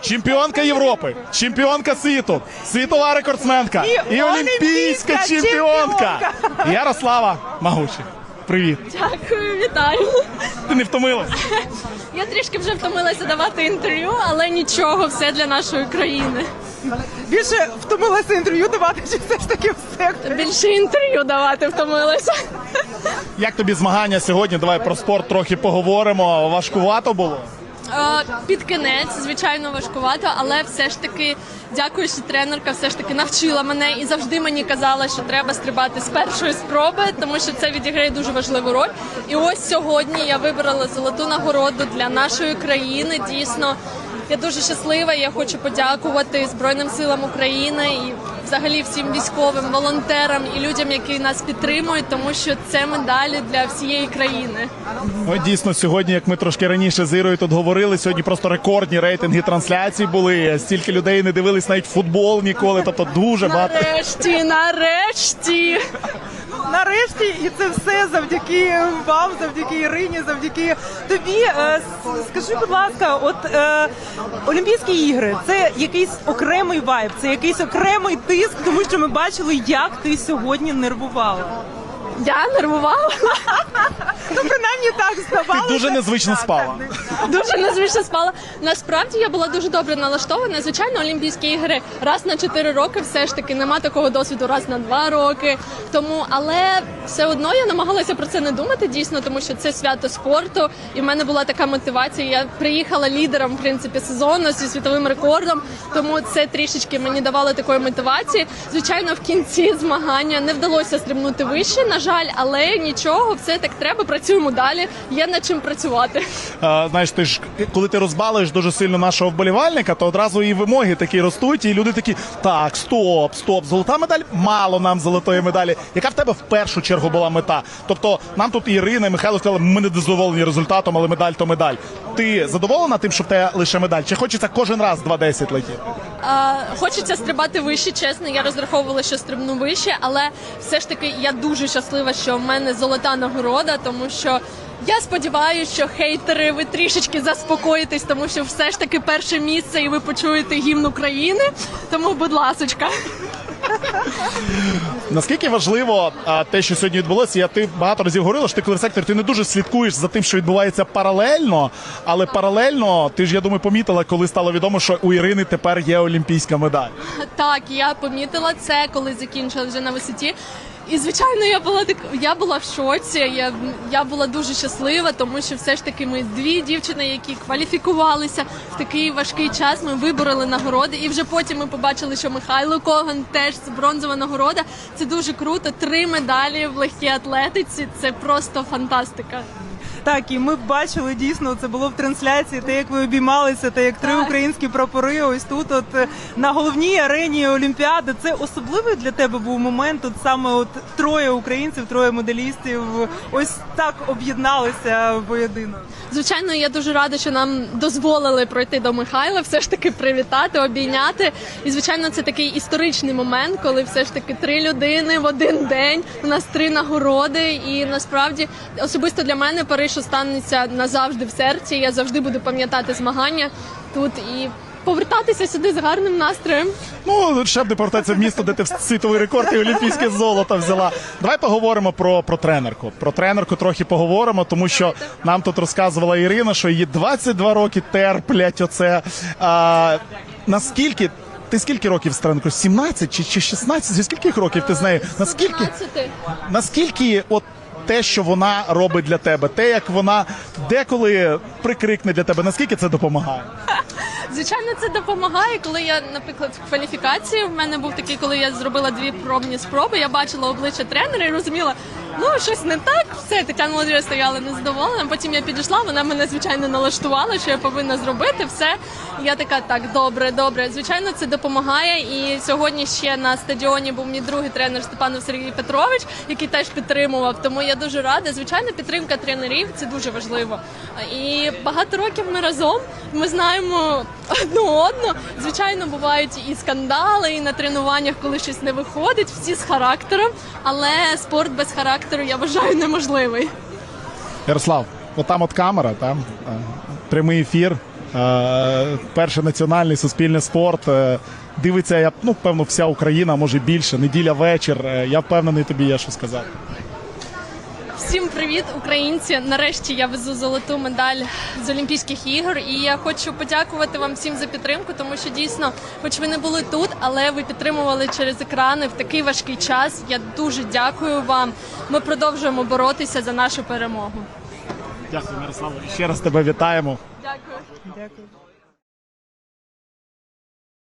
чемпіонка Європи, чемпіонка світу, світова рекордсменка І і, олімпійська олімпійська чемпіонка. Ярослава Магучі. Привіт. Дякую, вітаю. Ти не втомилась? Я трішки вже втомилася давати інтерв'ю, але нічого, все для нашої країни. Більше втомилася інтерв'ю давати, чи все ж таки все? Більше інтерв'ю давати втомилася. Як тобі змагання сьогодні? Давай про спорт трохи поговоримо. Важкувато було. Е, Під кінець, звичайно, важкувато, але все ж таки дякую, що тренерка все ж таки навчила мене і завжди мені казала, що треба стрибати з першої спроби, тому що це відіграє дуже важливу роль. І ось сьогодні я вибрала золоту нагороду для нашої країни. Дійсно, я дуже щаслива. Я хочу подякувати Збройним силам України і взагалі всім військовим, волонтерам і людям, які нас підтримують, тому що це медалі для всієї країни. Ну, дійсно, сьогодні, як ми трошки раніше з Ірою тут говорили, сьогодні просто рекордні рейтинги трансляцій були. Стільки людей не дивились навіть футбол ніколи. Тобто дуже багато. Нарешті, нарешті. Нарешті, і це все завдяки вам, завдяки Ірині, завдяки тобі. Е, Скажи, будь ласка, от е, Олімпійські ігри це якийсь окремий вайб, це якийсь окремий тиск, тому що ми бачили, як ти сьогодні нервувала. Я нервувала. Ну, принаймні так здавалося. Ти дуже незвично Так, спала. так. Дуже незвично спала. Насправді я була дуже добре налаштована. Звичайно, Олімпійські ігри раз на 4 роки, все ж таки нема такого досвіду раз на 2 роки. Тому, але все одно я намагалася про це не думати дійсно, тому що це свято спорту, і в мене була така мотивація. Я приїхала лідером в принципі сезону зі світовим рекордом, тому це трішечки мені давало такої мотивації. Звичайно, в кінці змагання не вдалося стрибнути вище, на жаль, але нічого, все так треба. Працюємо далі. Є над чим працювати. А, знаєш, ти ж коли ти розбалуєш дуже сильно нашого вболівальника, то одразу і вимоги такі ростуть, і люди такі: так, стоп, стоп, золота медаль, мало нам золотої медалі. Яка в тебе в першу чергу була мета? Тобто, нам тут Ірина, і Михайло сказали, ми не задоволені результатом, але медаль то медаль. Ти задоволена тим, що в тебе лише медаль? Чи хочеться кожен раз 2-10 летіти? А, хочеться стрибати вище, чесно. Я розраховувала, що стрибну вище, але все ж таки я дуже щаслива, що в мене золота нагорода, тому що. Я сподіваюся, що хейтери ви трішечки заспокоїтесь, тому що все ж таки перше місце, і ви почуєте гімн України. Тому, будь ласочка. Наскільки важливо а, те, що сьогодні відбулося? Я ти багато разів говорила, що ти в ти не дуже слідкуєш за тим, що відбувається паралельно, але паралельно ти ж я думаю, помітила, коли стало відомо, що у Ірини тепер є олімпійська медаль. Так, я помітила це, коли закінчила вже на висоті. І звичайно, я була так, я була в шоці. Я, я була дуже щаслива, тому що все ж таки ми дві дівчини, які кваліфікувалися в такий важкий час. Ми вибороли нагороди, і вже потім ми побачили, що Михайло Коган теж бронзова нагорода. Це дуже круто. Три медалі в легкій атлетиці. Це просто фантастика. Так, і ми бачили дійсно, це було в трансляції, те, як ви обіймалися, те, як три українські прапори. Ось тут, от е, на головній арені Олімпіади. Це особливий для тебе був момент. От саме от троє українців, троє медалістів, ось так об'єдналися в поєдинок. Звичайно, я дуже рада, що нам дозволили пройти до Михайла, все ж таки привітати, обійняти. І звичайно, це такий історичний момент, коли все ж таки три людини в один день. У нас три нагороди. І насправді особисто для мене Париж останеться назавжди в серці. Я завжди буду пам'ятати змагання тут і повертатися сюди з гарним настроєм. Ну ще б не повертатися в місто, де ти світовий рекорд і олімпійське золото взяла. Давай поговоримо про, про тренерку. Про тренерку трохи поговоримо, тому що нам тут розказувала Ірина, що її 22 роки терплять. Оце а, наскільки. Ти скільки років з тренеркою? 17 чи, чи 16? Зі скільких років ти з нею? Наскільки наскільки от те, що вона робить для тебе, те, як вона деколи прикрикне для тебе, наскільки це допомагає? Звичайно, це допомагає, коли я, наприклад, в кваліфікації в мене був такий, коли я зробила дві пробні спроби. Я бачила обличчя тренера і розуміла, ну щось не так. Все, Тетяна Володимирівна стояла незадоволена. Потім я підійшла, вона мене звичайно налаштувала, що я повинна зробити все. Я така, так, добре, добре. Звичайно, це допомагає. І сьогодні ще на стадіоні був мій другий тренер Степанов Сергій Петрович, який теж підтримував. Тому я дуже рада. Звичайно, підтримка тренерів це дуже важливо. І багато років ми разом. Ми знаємо одну одну. Звичайно, бувають і скандали, і на тренуваннях, коли щось не виходить, всі з характером. Але спорт без характеру я вважаю неможливий. Ярослав, отам от камера, там е, прямий ефір. Е, перший національний суспільний спорт. Е, дивиться, я ну певно, вся Україна, може більше. Неділя вечір. Я впевнений, тобі є що сказати. Всім привіт, українці! Нарешті я везу золоту медаль з Олімпійських ігор, і я хочу подякувати вам всім за підтримку, тому що дійсно, хоч ви не були тут, але ви підтримували через екрани в такий важкий час. Я дуже дякую вам. Ми продовжуємо боротися за нашу перемогу. Дякую, Мирослав. Ще раз тебе вітаємо. Дякую. Дякую.